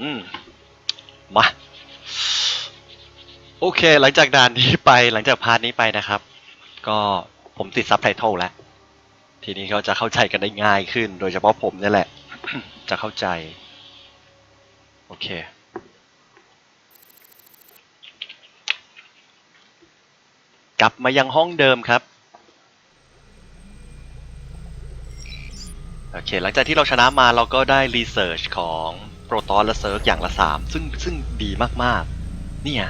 อืมมา โอเค หลังจากด่านนี้ไป หลังจากพาร์ทนี้ไปนะครับ ก็ผมติดซับไตเติลแล้ว ทีนี้ก็จะเข้าใจกันได้ง่ายขึ้น โดยเฉพาะผมนี่แหละ จะเข้าใจ โอเค กลับมายังห้องเดิมครับ โอเค หลังจากที่เราชนะมาเราก็ได้รีเสิร์ชของ รตอนและเซิร์กอย่างละสามซึ่งซึ่งดีมากๆ เนี่ย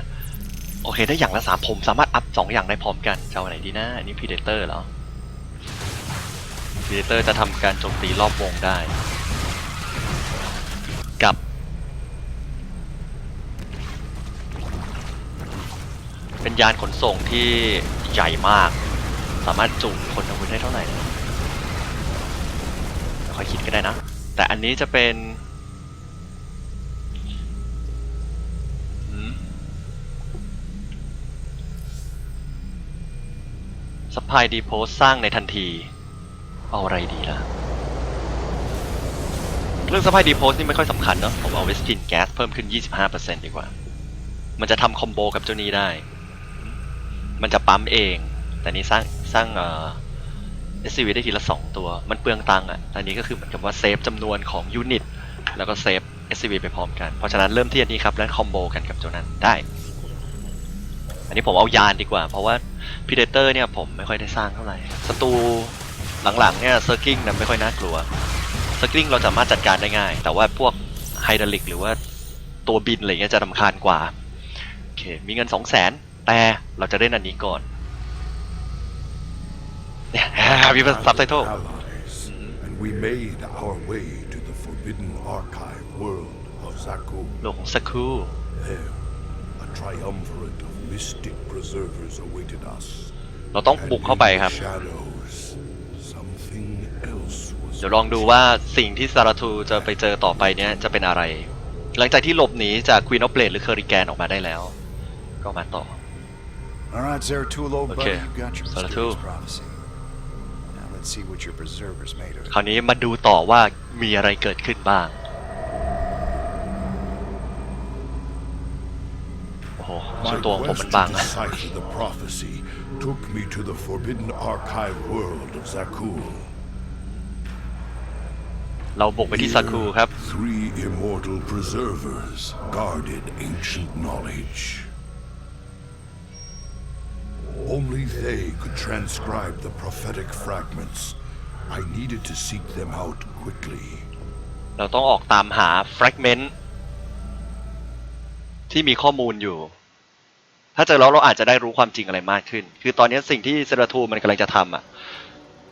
โอเคได้อย่างละสามผมสามารถอัพสองอย่างได้พร้อมกันจะเอาไหนดีนะ อันนี้พีเดเตอร์เหรอพีเดเตอร์จะทำการโจมตีรอบวงได้ กับ เป็นยานขนส่งที่ใหญ่มาก สามารถจุคนอาวุธได้เท่าไหร่ค่อยคิดก็ได้นะ แต่อันนี้จะเป็น สปายดีโพสสร้างในทันที เอาอะไรดีล่ะ เรื่องสปายดีโพสนี่ไม่ค่อยสำคัญเนาะผมเอาเวสตินแก๊สเพิ่มขึ้น 25%ดีกว่า มันจะทำคอมโบกับเจ้านี้ได้ มันจะปั๊มเอง แต่นี้สร้างสร้างเอ่อ SCV ได้ทีละ 2 ตัว มันเปลืองตังค์อะอันนี้ก็คือเหมือนกับว่าเซฟจำนวนของยูนิต แล้วก็เซฟ SCV ไปพร้อมกัน เพราะฉะนั้นเริ่มที่อันนี้ครับ แล้วคอมโบกันกับเจ้านั้นได้ อันนี้ผมเอายานดีกว่า เพราะว่า Predator เนี่ยผมไม่ค่อยได้สร้างเท่าไหร่ศัตรูหลังๆเนี่ยเซอร์กิ้งนะไม่ค่อยน่ากลัวเซอร์กิ้งเราสามารถจัดการได้ง่าย แต่ว่าพวกไฮดรอลิกหรือว่าตัวบินอะไรเงี้ยจะรำคาญกว่าโอเคมีเงิน 2 0 0 0 0 0แต่เราจะเล่นอันนี้ก่อนเนี่ยมีซับไตเติล allies, and we made our way to the forbidden archive world of Zaku. โลกของสกู There, a triumvirate of mystic preservers awaited us. เราต้องบุกเข้าไปครับ And in the shadows, something else was เดี๋ยวลองดูว่าสิ่งที่ซาราทูจะไปเจอต่อไปเนี้ยจะเป็นอะไร หลังจากที่หลบหนีจากควีนอ f เ l ล d หรือเคอริแกนออกมาได้แล้ว ก็มาต่อ All right, Zaratulo, buddy, Okay, you got your Zaratu. mysterious prophecy. Now let's see what your preservers made of คราว it. นี้มาดูต่อว่ามีอะไรเกิดขึ้นบ้าง โอ้โหชื่ My อตัวของผม quest มัน to บังอะ decipher the prophecy took me to the forbidden archive world of Zakul. เราบุกไปที่ซาคูครับ Here, Three immortal preservers guarded ancient knowledge. Only they could transcribe the prophetic fragments. I needed to seek them out quickly. เราต้องออกตามหาแฟกเมนต์ที่มีข้อมูลอยู่ ถ้าเจอแล้วเราอาจจะได้รู้ความจริงอะไรมากขึ้น คือตอนนี้สิ่งที่เซราทูมันกำลังจะทำอะ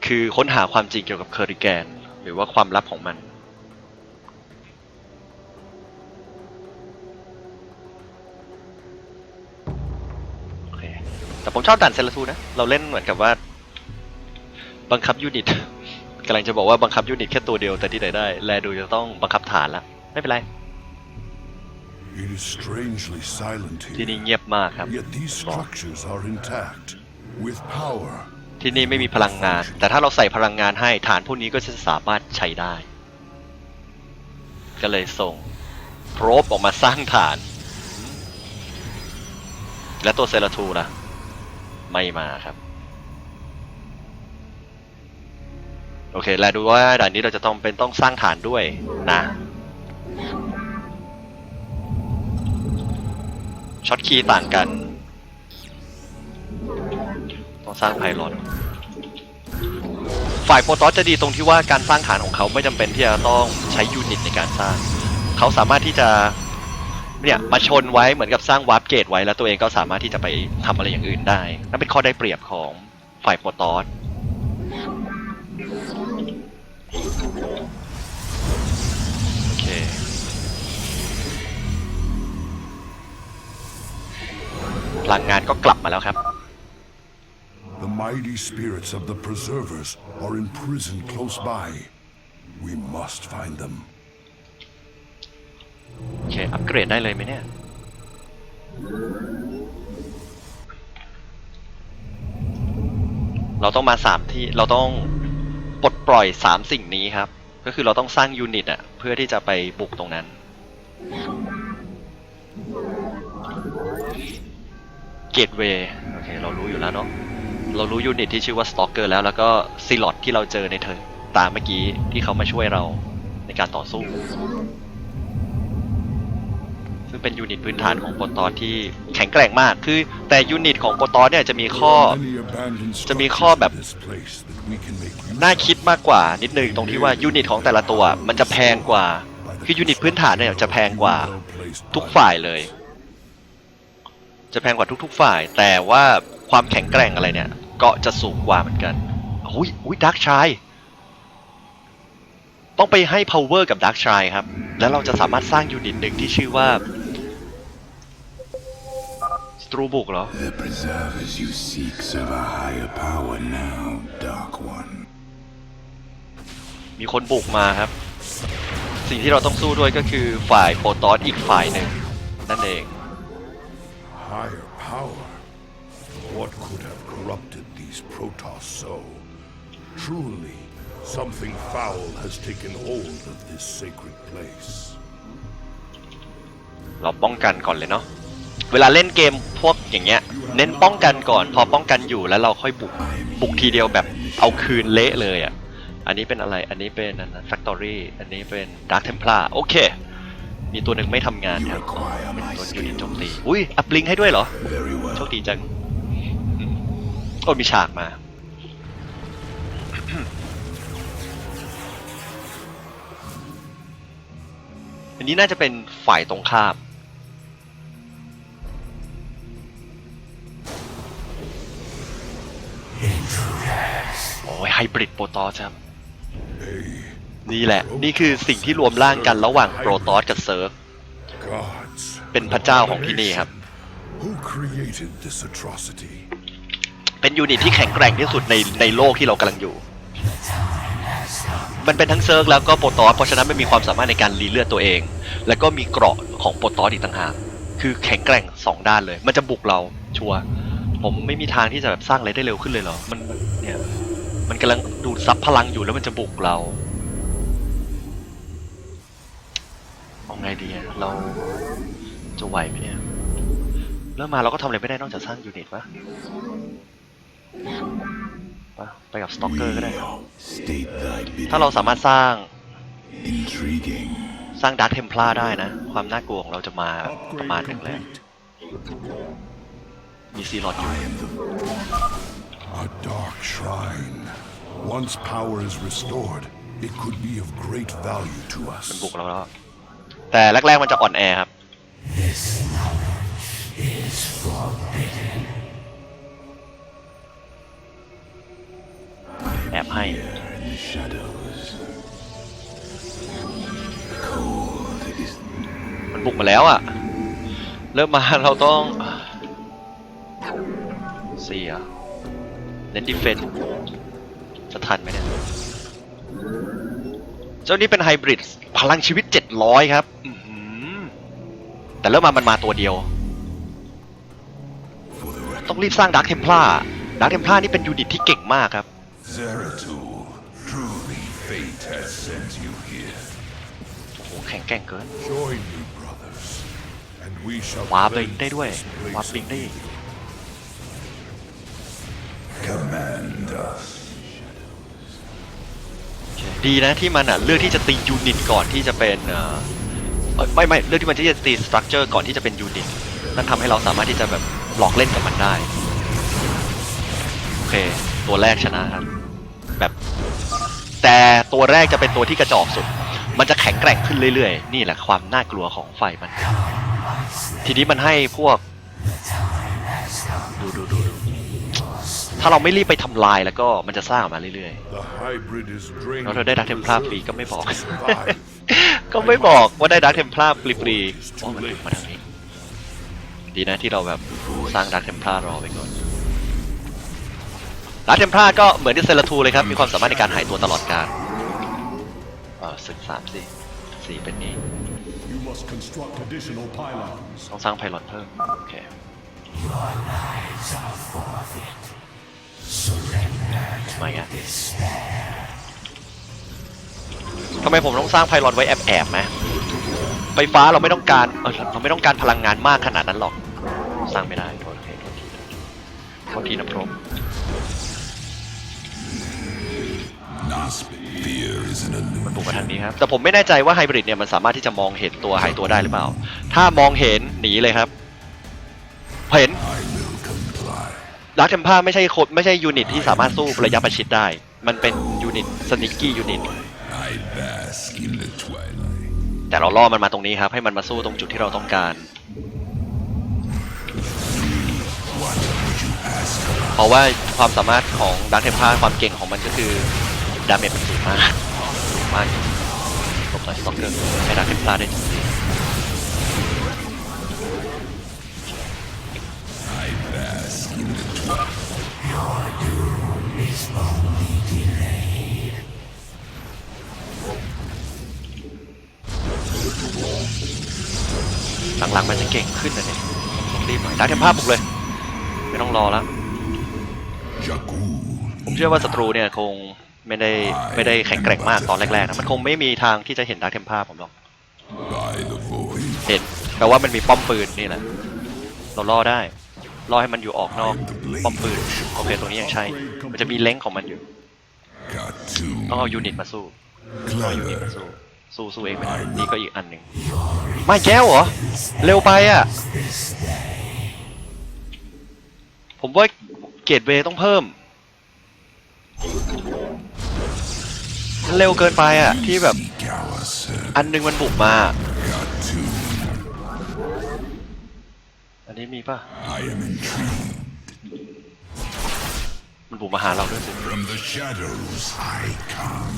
คือค้นหาความจริงเกี่ยวกับเคอริแกน หรือว่าความลับของมัน โอเค แต่ผมชอบด่านเซราทูนะ เราเล่นเหมือนกับว่า บังคับยูนิตกำลังจะบอกว่าบังคับยูนิตแค่ตัวเดียวแต่ที่ไหนได้ แลดูจะต้องบังคับฐานละ ไม่เป็นไร It is strangely silent ที่นี่ here. เงียบมากครับ Yet these structures are intact. With power, ที่นี่ไม่มีพลังงาน แต่ถ้าเราใส่พลังงานให้ฐานพวกนี้ก็จะสามารถใช้ได้ ก็เลยส่งโพรบออกมาสร้างฐาน และตัวเซราทูล่ะ ไม่มาครับ โอเค แล้วดูว่าด่านนี้เราจะต้องเป็นต้องสร้างฐานด้วยนะ ช็อตคีย์ต่างกัน ต้องสร้างไพลอตฝ่ายโปรตอสจะดีตรงที่ว่าการสร้างฐานของเขาไม่จำเป็นที่จะต้องใช้ยูนิตในการสร้าง เขาสามารถที่จะเนี่ยมาชนไว้เหมือนกับสร้างวาร์ปเกตไว้แล้วตัวเองก็สามารถที่จะไปทำอะไรอย่างอื่นได้นั่นเป็นข้อได้เปรียบของฝ่ายโปรตอส พลังงานก็กลับมาแล้วครับ the mighty spirits of the preservers are imprisoned close by. We must find them. โอเค อัปเกรดได้เลยไหมเนี่ย เราต้องมาสามที่ เราต้องปลดปล่อยสามสิ่งนี้ครับ ก็คือเราต้องสร้างยูนิตอะเพื่อที่จะไปบุกตรงนั้น เกตเวย์โอเคเรารู้อยู่แล้วเนาะเรารู้ยูนิตที่ชื่อว่าสตอกเกอร์แล้วแล้วก็ซีลอดที่เราเจอในเธอตามเมื่อกี้ที่เขามาช่วยเราในการต่อสู้ ซึ่งเป็นยูนิตพื้นฐานของโปรตอสที่แข็งแกร่งมากคือ แต่ยูนิตของโปรตอสเนี่ยจะมีข้อจะมีข้อแบบน่าคิดมากกว่านิดนึงตรงที่ว่ายูนิตของแต่ละตัว มันจะแพงกว่าคือยูนิตพื้นฐานเนี่ยจะแพงกว่าทุกฝ่ายเลย จะแพงกว่าทุก ๆ ฝ่าย แต่ว่าความแข็งแกร่งอะไรเนี่ย ก็จะสูงกว่าเหมือนกันอุ้ยอุ้ยดักชายต้องไปให้ power กับดักชายครับ แล้วเราจะสามารถสร้างยูนิตหนึ่งที่ชื่อว่าสตรูบุกเหรอ The preservers you seek serve a higher power now, Dark One. มีคนบุกมาครับ สิ่งที่เราต้องสู้ด้วยก็คือฝ่ายโปรตอสอีกฝ่ายหนึ่งนั่นเอง higher power. What could have corrupted these Protoss so? Truly, something foul has taken hold of this sacred place. เราป้องกันก่อนเลยเนาะ เวลาเล่นเกมพวกอย่างเงี้ย เน้นป้องกันก่อน พอป้องกันอยู่แล้วเราค่อยบุก บุกทีเดียวแบบเอาคืนเละเลยอะ่ะ อันนี้เป็นอะไร อันนี้เป็นอันนั้น Factory อันนี้เป็น Dark Templar โอเค มีตัวหนึ่งไม่ทำงาน You ครับ require เป็น my ตัวยูนิตโจมตี skills. อุ้ย อัพลิงให้ด้วยเหรอ Very โช well. คดีจังอืมโอ้มีฉากมา อันนี้น่าจะเป็นฝ่ายตรงข้าม โอ้ยไฮบริดโปรตอสครับ A นี่แหละ นี่คือสิ่งที่รวมร่างกันระหว่างโปรตอสกับเซิร์ฟ gods. เป็นพระเจ้าของที่นี่ครับ Who created this atrocity? เป็นยูนิตที่แข็งแกร่งที่สุดในในโลกที่เรากำลังอยู่ มันเป็นทั้งเซิร์กแล้วก็โปรตอส เพราะฉะนั้นมันมีความสามารถในการรีเลือดตัวเอง แล้วก็มีเกราะของโปรตอสอีกต่างหาก คือแข็งแกร่งสองด้านเลย มันจะบุกเราชัวร์ ผมไม่มีทางที่จะแบบสร้างอะไรได้เร็วขึ้นเลยเหรอ มันเนี่ย มันกำลังดูดซับพลังอยู่แล้วมันจะบุกเราเอา ไงดีอะเราจะไหวไหมเนี่ยเริ่มมาเราก็ทำอะไรไม่ได้นอกจากสร้างยูนิตปะปะไปกับสต็อกเกอร์ก็ได้ State thy bidding. ถ้าเราสามารถสร้าง Intriguing. สร้างดาร์ t เทมพลาได้นะ ความน่ากลัวของเราจะมาประมาณหนึ่งแล้วมีซีลอดอยู่ I am the A dark shrine. Once power is restored, it could be of great value to มัน us. แต่แรกๆมันจะอ่อนแอครับ แอบให้มันบุกมาแล้วอะ่ะ เริ่มมาเราต้องเสียเน้นดิเฟนจะทันไหมเนี่ย จ้านี้เป็นไฮบริดพลังชีวิต 700 ครับอื้อหือแต่เริ่มมามันมาตัวเดียว for the record. ต้องรีบสร้างดาร์ t เทมพลาดาร์ t เทมพลานี่เป็นยูนิตที่เก่งมากครับ Zeratul, truly fate has sent you here. โอ้โหแข็งแกร่งเกิน Join me, brothers, and we shall วาร์ปเลย cleanse ได้ด้วย this วาร์ป place ลิงได้อีก Command us. ดีนะที่มันอะเลือกที่จะตียูนิตก่อนที่จะเป็นเอ่อไม่ไม่เลือกที่มันที่จะตีสตรัคเจอร์ก่อนที่จะเป็นยูนิตนั่นทำให้เราสามารถที่จะแบบหลอกเล่นกับมันได้ โอเค ตัวแรกชนะครับแบบ แต่ตัวแรกจะเป็นตัวที่กระจอกสุด มันจะแข็งแกร่งขึ้นเรื่อยๆ นี่แหละความน่ากลัวของไฟมัน ทีนี้มันให้พวก ดูดูดู ถ้าเราไม่รีบไปทำลายแล้วก็มันจะสร้างออกมาเรื่อยๆ The hybrid is draining แล้วเธอได้ดักเทมพลาฟรีก็ไม่บอก to survive. ก็ไม่บอกว่าได้ดักเทมพลาฟรีๆอ๋อมันถูกมาทางนี้ ดีนะที่เราแบบสร้างดักเทมพลารอไว้ก่อนดักเทมพลาก็เหมือนที่เซลทูเลยครับ มีความสามารถในการหายตัวตลอดการอ่าศึกสามสี่สี่เป็นนี้ You must construct additional pylons. ต้องสร้างไพลอตเพิ่มโอเค มาอีกแล้วทำไมผมต้องสร้างไพลอตไว้แอบๆไหมไปฟฟ้าเราไม่ต้องการเออเราไม่ต้องการพลังงานมากขนาดนั้นหรอก สร้างไม่ได้โทษทีโทษทีนะพรบ Nospit fear is an มันบุกมาทางนี้ครับ แต่ผมไม่แน่ใจว่าไฮบริดเนี่ยมันสามารถที่จะมองเห็นตัวหายตัวได้หรือเปล่า ถ้ามองเห็นหนีเลยครับ เห็น I will comply. ลักเทมพาไม่ใช่โคดไม่ใช่ยูนิตที่สามารถสู้ระยะประชิดได้ มันเป็นยูนิตสนิกกี้ยูนิต I bask in the twilight. แต่เราล่อมันมาตรงนี้ครับ ให้มันมาสู้ตรงจุดที่เราต้องการ เพราะว่าความสามารถของดักเทมพาความเก่งของมันก็คือ ดาเมจมันสูงมากสูงมากหลบหน่อยสต็อกเกอร์ให้ดักเทมพาได้ Bask หลังๆมันจะเก่งขึ้นนะเนี่ยต้องรีบหน่อยดักเทมพาบุกเลย ไม่ต้องรอแล้ว ผมเชื่อว่าศัตรูเนี่ยคงไม่ได้ไม่ได้แข็งแกร่งมากตอนแรกๆนะมันคงไม่มีทางที่จะเห็นดักเทมพาผมหรอกเห็นแปลว่ามันมีป้อมปืนนี่แหละเราล่อได้ ล่อให้มันอยู่ออกนอกป้อมปืนโอเคตรงนี้ยังใช่มันจะมีเล้งของมันอยู่ Got to ต้องเอายูนิตมาสู้ต้องเอายูนิต clever. มาสู้สู้สู้เองไม่ได้นี่ก็อีกอันหนึ่งไม่แก้วเหรอ เร็วไปอะ ผมว่าเกตเวย์ต้องเพิ่ม เร็วเกินไปอะ ที่แบบ Seek our service. อันหนึงมันบุกมา Got to. อั นนี้มีป่ะ I am intrigued. มันบุกมาหาเราด้วยสิ From the shadows I come.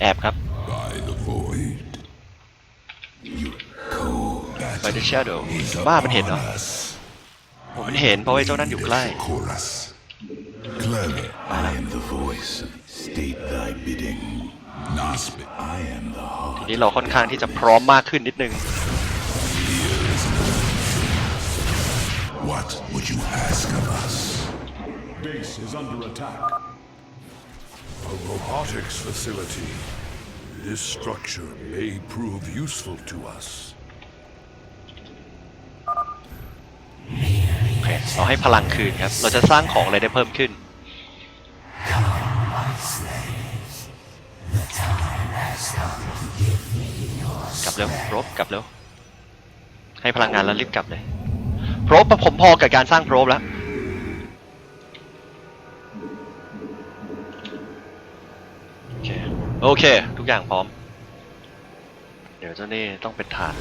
แอบครับ By the void. You cold by the shadow บ้ามันเห็นเหรอ us. ผมมันเห็นเพราะว่าไอ้เจ้านั่นอยู่ใกล้ Chorus. Clever. I am the voice. State thy bidding. Nospit. I am the heart. ทีนี้เราค่อนข้างที่จะพร้อมมากขึ้นนิดนึง What would you ask of us? Base is under attack. A robotics facility. This structure may prove useful to us. โอเคเราให้พลังคืนครับ เราจะสร้างของอะไรได้เพิ่มขึ้น กลับเร็วโรบกลับเร็ว ให้พลังงานแล้วรีบกลับเลย โรบผมพอกับการสร้างโรบแล้ว โอเค โอเค ทุกอย่างพร้อม เดี๋ยวเจ้านี่ต้องเป็นฐาน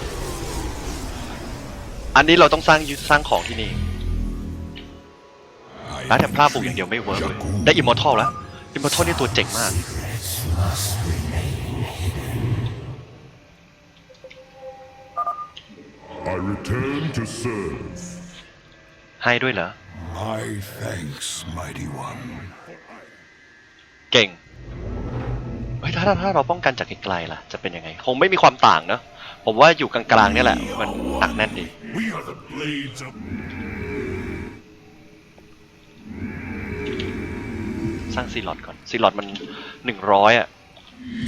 อันนี้เราต้องสร้างยึดสร้างของที่นี่ร้านแถมพลาปลูกอย่างเดียวไม่เวิร์กเลยได้อิมมอร์ทัลแล้ว อิมมอร์ทัลนี่ตัวเจ๋งมาก I return to serve. ให้ด้วยเหรอ My thanks, mighty one. เก่งเฮ้ยถ้าถ้าถ้าเราป้องกันจากไกลๆล่ะ จะเป็นยังไง คงไม่มีความต่างเนอะผมว่าอยู่กลางๆเนี่ยแหละ มันหนักแน่นดี We are the blades of สร้างซีลอดก่อนซีลอดมันหนึ่งร้อยอะ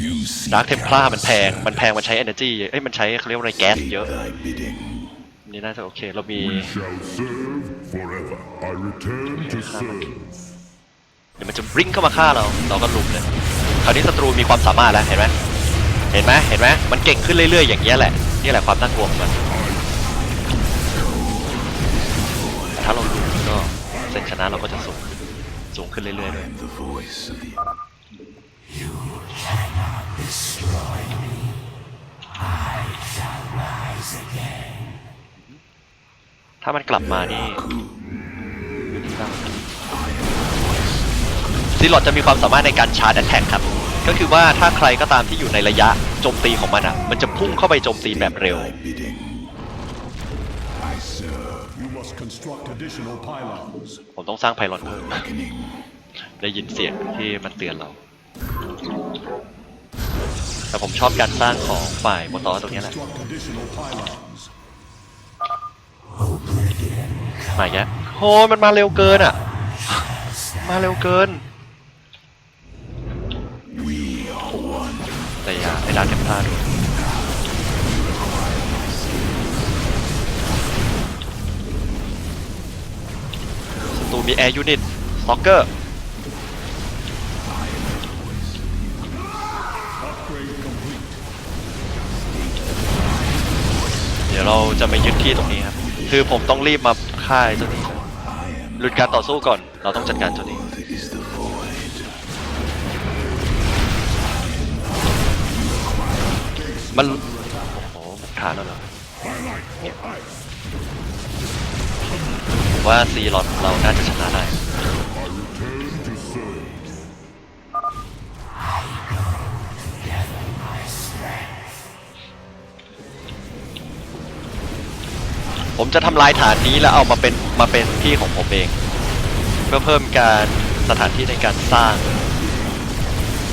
You seek ดาร์คเทมพลา our มันแพง มันแพง มันใช้ energy เอ้ย มันใช้เขาเรียกว่าอะไรแก๊ส State เยอะ thy bidding. นี่น่าจะโอเค เรามี shall serve forever. I return to serve. เดี๋ยวมันจะริ้งเข้ามาฆ่าเรา เราก็ลุมเลย คราวนี้ศัตรูมีความสามารถแล้ว เห็นไหมเห็นไหมเห็นไหมมันเก่งขึ้นเรื่อยๆ อย่างเงี้ยแหละ นี่แหละความน่ากลัวของมันแต่ถ้าเราลุมก็เส้นชนะเราก็จะสูงขึ้นสูงขึ้นเรื่อยๆ I ด้วย am the voice of the ถ้ามันกลับมานี่ซีลอดจะมีความสามารถในการชาร์จแท็กครับ ก็คือว่าถ้าใครก็ตามที่อยู่ในระยะโจมตีของมันอะ มันจะพุ่งเข้าไปโจมตีแบบเร็ว ผมต้องสร้างไพลอนเพิ่มได้ยินเสียงที่มันเตือนเรา แต่ผมชอบการสร้างของฝ่ายโมตอร์ตรงนี้แหละ มาแกโอ้มันมาเร็วเกินอะ มาเร็วเกินแต่อย่าให้ดาเทมพลาดศัตรูมีแอร์ยูนิตสโอกเกอร์เดี๋ยวเราจะไปยึดที่ตรงนี้ครับ คือผมต้องรีบมาฆ่าไอ้เจ้านี้หลุดการต่อสู้ก่อน เราต้องจัดการเจ้านี้มันโอ้โหบุกฐานแล้วเหรอผมว่าซีรอนเราน่าจะชนะได้ ผมจะทำลายฐานนี้แล้วเอามาเป็นมาเป็นที่ของผมเอง เพื่อเพิ่มการสถานที่ในการสร้าง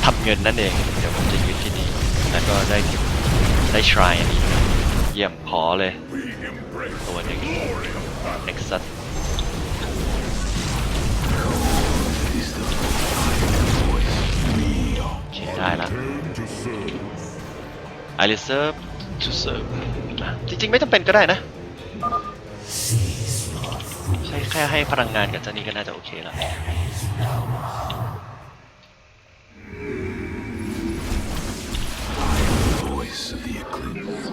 ทำเงินนั่นเอง เดี๋ยวผมจะยึดที่นี่แล้วก็ได้ได้ชรายอันนี้ เยี่ยมขอเลย ตัวหนึ่ง Nexus โอเคได้ละ I reserve to serve อะจริงๆไม่จำเป็นก็ได้นะ ใช่แค่ให้พลังงานกับเจ้านี้ก็น่าจะโอเคแล้ว Voice of the eclipse.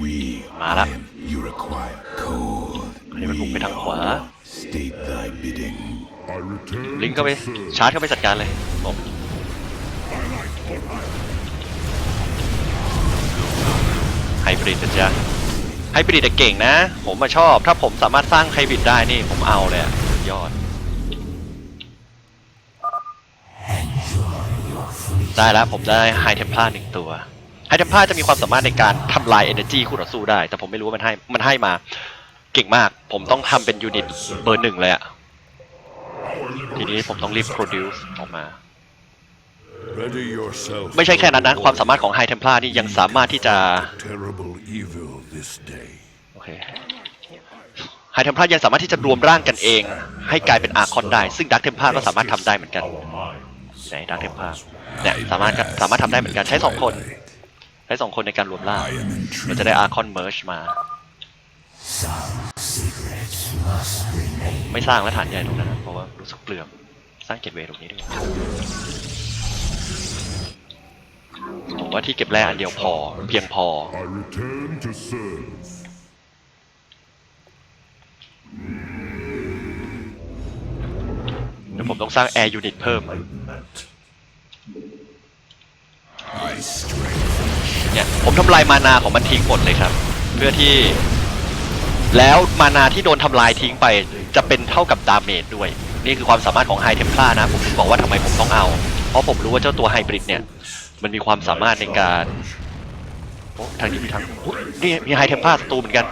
We มาละ you require cold. อันนี้มันพุ่งไปทางขวา State thy bidding. I return ลิงก์เข้าไปชาร์จเข้าไปจัดการเลยผม ไฮบริดจ๊ะไฮบริดเก่งนะ ผมมาชอบ ถ้าผมสามารถสร้างไฮบริดได้นี่ผมเอาเลยอะสุดยอด ได้แล้วผมได้ไฮเทมพลาหนึ่งตัวไฮเทมพลาจะมีความสามารถในการทำลาย Energy คู่ต่อสู้ได้ แต่ผมไม่รู้ว่ามันให้มันให้มา เก่งมาก ผมต้องทำเป็นยูนิตเบอร์หนึ่งเลยอะทีนี้ผมต้องรีบ produce ออกมา ไม่ใช่แค่นั้นนะ ความสามารถของ High Templar นี่ยังสามารถที่จะ Terrible evil this day. โอเค High Templar ยังสามารถที่จะรวมร่างกันเอง ให้กลายเป็นอาคอนได้ ซึ่ง Dark Templar ก็สามารถทำได้เหมือนกันไหน Dark Templar เนี่ยสามารถสามารถทำได้เหมือนกันใช้สองคนใช้สองคนในการรวมร่าง I am มัน intrigued. จะได้อาคอนเมิร์ชมาไม่สร้างแล้วฐานใหญ่ตรงนั้นนะเพราะว่ารู้สึกเปลืองสร้างเกตเวย์ตรงนี้ดีกว่า ผมว่าที่เก็บแร่อันเดียวพอเพียงพอ I return to serve. เดี๋ยวผมต้องสร้างแอร์ยูนิตเพิ่มเนี่ยผมทำลายมานาของมันทิ้งหมดเลยครับ เพื่อที่ แล้วมานาที่โดนทำลายทิ้งไป จะเป็นเท่ากับดาเมจด้วย นี่คือความสามารถของไฮเทมพลานะ ผมถึงบอกว่าทำไมผมต้องเอา เพราะผมรู้ว่าเจ้าตัวไฮบริดเนี่ย มันมีความสามารถในการโอ้ทางนี้มีทางอุ๊ยนี่มีไฮเทมพาศัตรูเหมือนกัน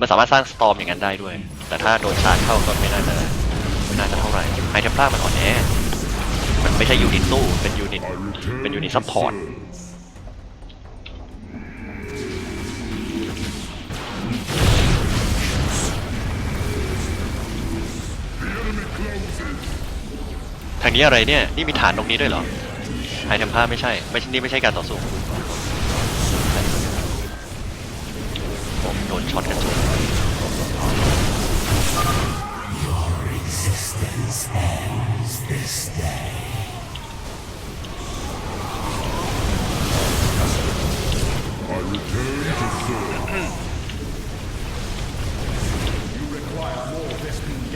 มันสามารถสร้างสตอมอย่างนั้นได้ด้วย แต่ถ้าโดนชาร์จเข้าก็ไม่น่าจะไม่น่าจะเท่าไหร่ไฮเทมพามันอ่อนแอมันไม่ใช่ยูนิตสู้เป็นยูนิตเป็นยูนิตซัพพอร์ตทางนี้อะไรเนี่ย นี่มีฐานตรงนี้ด้วยเหรอ ไฮเทมพลาไม่ใช่ ไม่ใช่นี่ไม่ใช่การต่อสู้ผมโดนช็อตกันจุ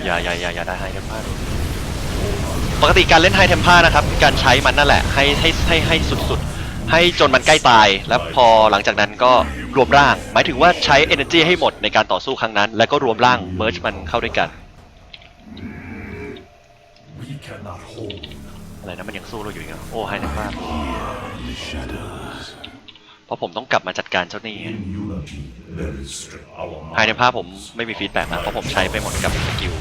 อย่าอย่าอย่าอย่าได้ไฮเทมพลา ปกติการเล่นไฮเทมพลานะครับการใช้มันนั่นแหละให้ให้ให้ให้สุดๆ ให้จนมันใกล้ตาย แล้วพอหลังจากนั้นก็รวมร่าง หมายถึงว่าใช้ energy ให้หมดในการต่อสู้ครั้งนั้น แล้วก็รวมร่าง merge มันเข้าด้วยกันอะไรนะมันยังสู้เราอยู่อีกเหรอโอ้ไฮเทมพลาเพราะผมต้องกลับมาจัดการเจ้านี้ไฮเทมพลาผมไม่มีฟีดแบ็กนะเพราะผมใช้ไปหมดกับสกิล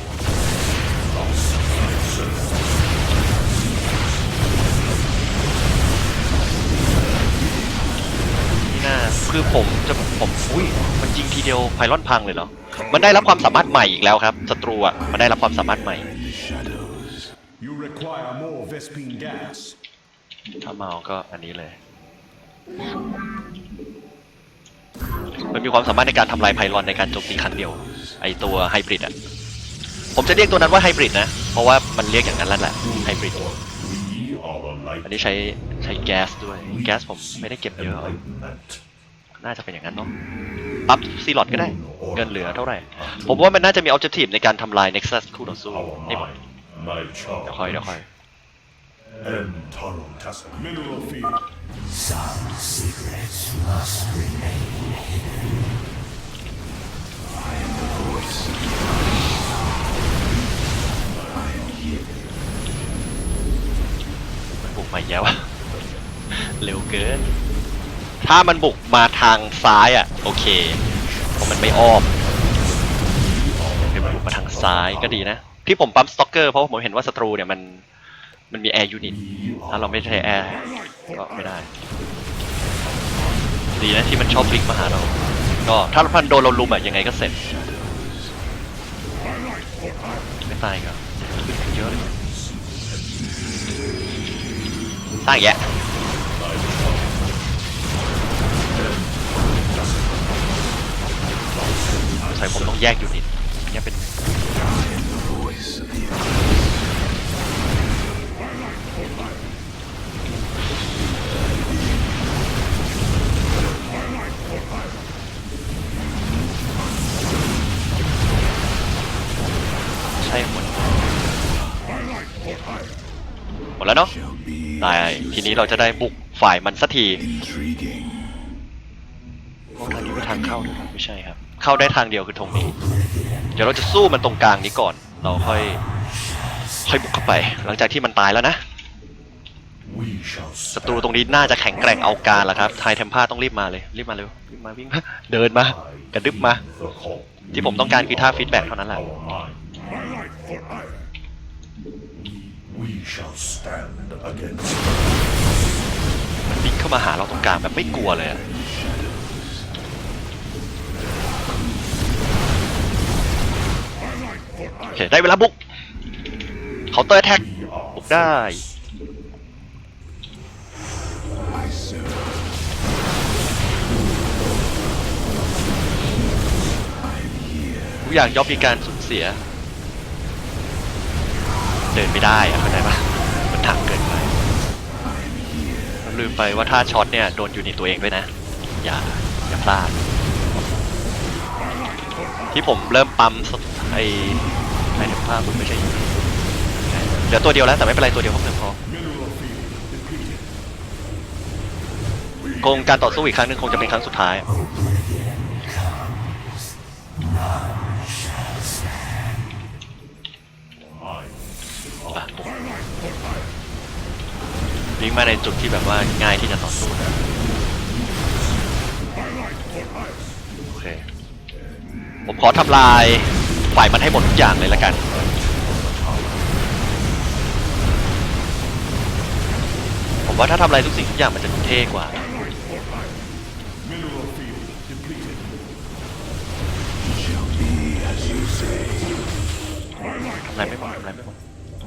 นี่น่าคือผมจะผมอุ้ยมันยิงทีเดียวไพลอนพังเลยเหรอ มันได้รับความสามารถใหม่อีกแล้วครับศัตรูอะมันได้รับความสามารถใหม่ The shadows. You require more Vespine gas. ถ้าเมาก็อันนี้เลย มันมีความสามารถในการทำลายไพลอนในการโจมตีครั้งเดียว ไอตัวไฮบริดอะ ผมจะเรียกตัวนั้นว่าไฮบริดนะ เพราะว่ามันเรียกอย่างนั้นแล้วแหละไฮบริด We are the light อันนี้ใช้ใช้แก๊สด้วย แก๊สผมไม่ได้เก็บเยอะ enlightenment. น่าจะเป็นอย่างนั้นเนาะ ปั๊บซีลอดก็ได้ เงินเหลือเท่าไหร่ ผมว่ามันน่าจะมีออบเจกตีฟในการทำลาย Nexus คู่ต่อสู้ Our นี่ผม mind, my เดี๋ยวค่อย charge, เดี๋ยวค่อย and Tarotasm. Mineral field. Some secrets must remain hidden. I am the voice. I am here. มันบุกมาอีกแล้วอะ เร็วเกิน ถ้ามันบุกมาทางซ้ายอะ โอเคเพราะมันไม่อ้อมเดี๋ยวมันบุกมาทางซ้ายก็ดีนะ ที่ผมปั๊มสต็อกเกอร์เพราะผมเห็นว่าศัตรูเนี่ยมันมันมีแอร์ยูนิต ถ้าเราไม่ใช้แอร์ก็ไม่ได้ ดีนะที่มันชอบวิ่งมาหาเรา ก็ถ้าพันโดนเราลุมอะยังไงก็เสร็จ ไม่ตายก็ขึ้นเยอะเลยสร้างอีกแยะ ใส่ผมต้องแยกยูนิตเนี่ยเป็น The voice of the ใช่หมดหมดแล้วเนาะ shall be ได้ทีนี้เราจะได้บุกฝ่ายมันสักที intriguing. โอ้ทางนี้ไม่ทางเข้าด้วยไม่ใช่ครับ เข้าได้ทางเดียวคือตรงนี้ เดี๋ยวเราจะสู้มันตรงกลางนี้ก่อน เราค่อยค่อยบุกเข้าไป หลังจากที่มันตายแล้วนะศัตรูตรงนี้น่าจะแข็งแกร่งเอาการแล้วครับไทยเทมพาต้องรีบมาเลยรีบมาเร็วรีบมาวิ่งมาเดินมากระดึบมา ที่ผมต้องการคือท่าฟีดแบ็กเท่านั้นแหละมันวิ่งเข้ามาหาเราตรงกลางแบบไม่กลัวเลยอะ เคได้เวลาบุกเคาน์เตอร์แท็กบุกได้ทุกอย่างย่อมมีการสูญเสีย เดินไม่ได้อะเข้าใจปะมันถังเกินไปเราลืมไปว่าถ้าช็อตเนี่ยโดนยูนิตตัวเองด้วยนะ อย่าอย่าพลาด ที่ผมเริ่มปั๊มสไอ ไอเทมภาพมันไม่ใช่เหลือตัวเดียวแล้วแต่ไม่เป็นไรตัวเดียวก็เพียงพอ Mineral field depleted. คงการต่อสู้อีกครั้งหนึ่งคงจะเป็นครั้งสุดท้ายวิ่งมาในจุดที่แบบว่าง่ายที่จะต่อสู้นะโอเค ผมขอทำลาย ฝ่ายมันให้หมดทุกอย่างเลยละกัน ผมว่าถ้าทำลายทุกสิ่งทุกอย่างมันจะดูเท่กว่า ทำลายไม่หมดทำลายไม่หมดท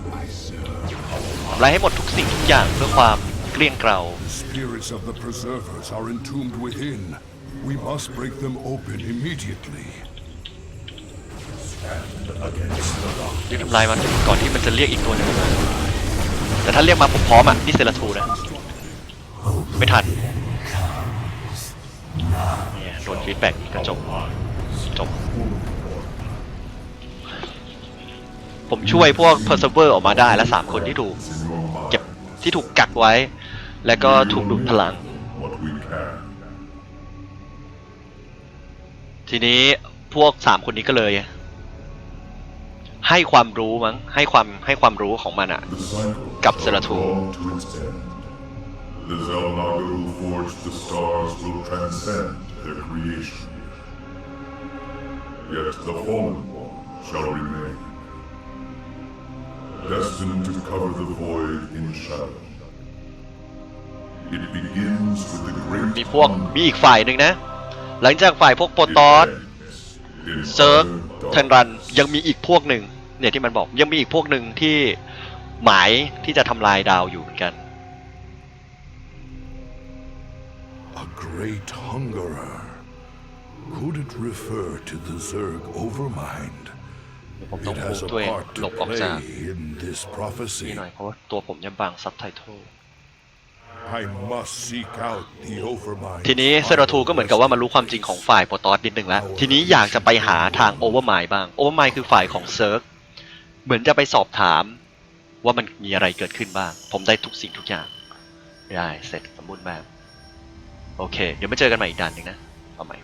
ำลายให้หมดทุกสิ่งทุกอย่างเพื่อความเกลี้ยงเกลา Spirits of the preservers are entombed within. We must break them open immediately. รีบทำลายมันก่อนที่มันจะเรียกอีกตัวหนึงมาแต่ถ้าเรียกมาผมพร้อมอะนี่เซราทูนะไม่ทันเนี่ยโดนฟีดแบ็กก็จบจบ ผมช่วยพวก Persever อร์ออกมาได้และสามคนที่ถูกเก็บที่ถูกกักไว้ แล้วก็ถูกดูดพลัง ทีนี้พวกสามคนนี้ก็เลย ให้ความรู้มั้งให้ความให้ความรู้ของมันอะ The cycle Gặp shall Zeratul. draw to its end. The Zelnaga who forged the stars will transcend their creation. Yet the fallen one shall remain. Destined to cover the void in shadow. It begins with the great มีพวกมีอีกฝ่ายหนึ่งนะ หลังจากฝ่ายพวกโปรตอส in เซิร์ก utter เทนรันยังมีอีกพวกหนึ่งเนี่ยที่มันบอกยังมีอีกพวกหนึ่งที่หมายที่จะทำลายดาวอยู่เหมือนกัน great hungerer. Could it refer to the Zerg Overmind? ผมต้อง It พู has a ตัวเอง part หล to บออกจาก play in this นี่ prophecy. หน่อยเพราะว่าตัวผมยังบังซับไตเติล I must seek out the Overmind. ทีนี้เซราทูก็เหมือนกับว่ามารู้ความจริงของฝ่ายโปรตอสนิดนึงแล้ว ทีนี้อยากจะไปหาทางโอเวอร์ไมล์บ้าง โอเวอร์ไมล์คือฝ่ายของเซิร์ก เหมือนจะไปสอบถามว่ามันมีอะไรเกิดขึ้นบ้าง ผมได้ทุกสิ่งทุกอย่าง ได้ เสร็จสมบูรณ์แบบ โอเค เดี๋ยวมาเจอกันใหม่อีกด่านหนึ่งนะ เอาใหม่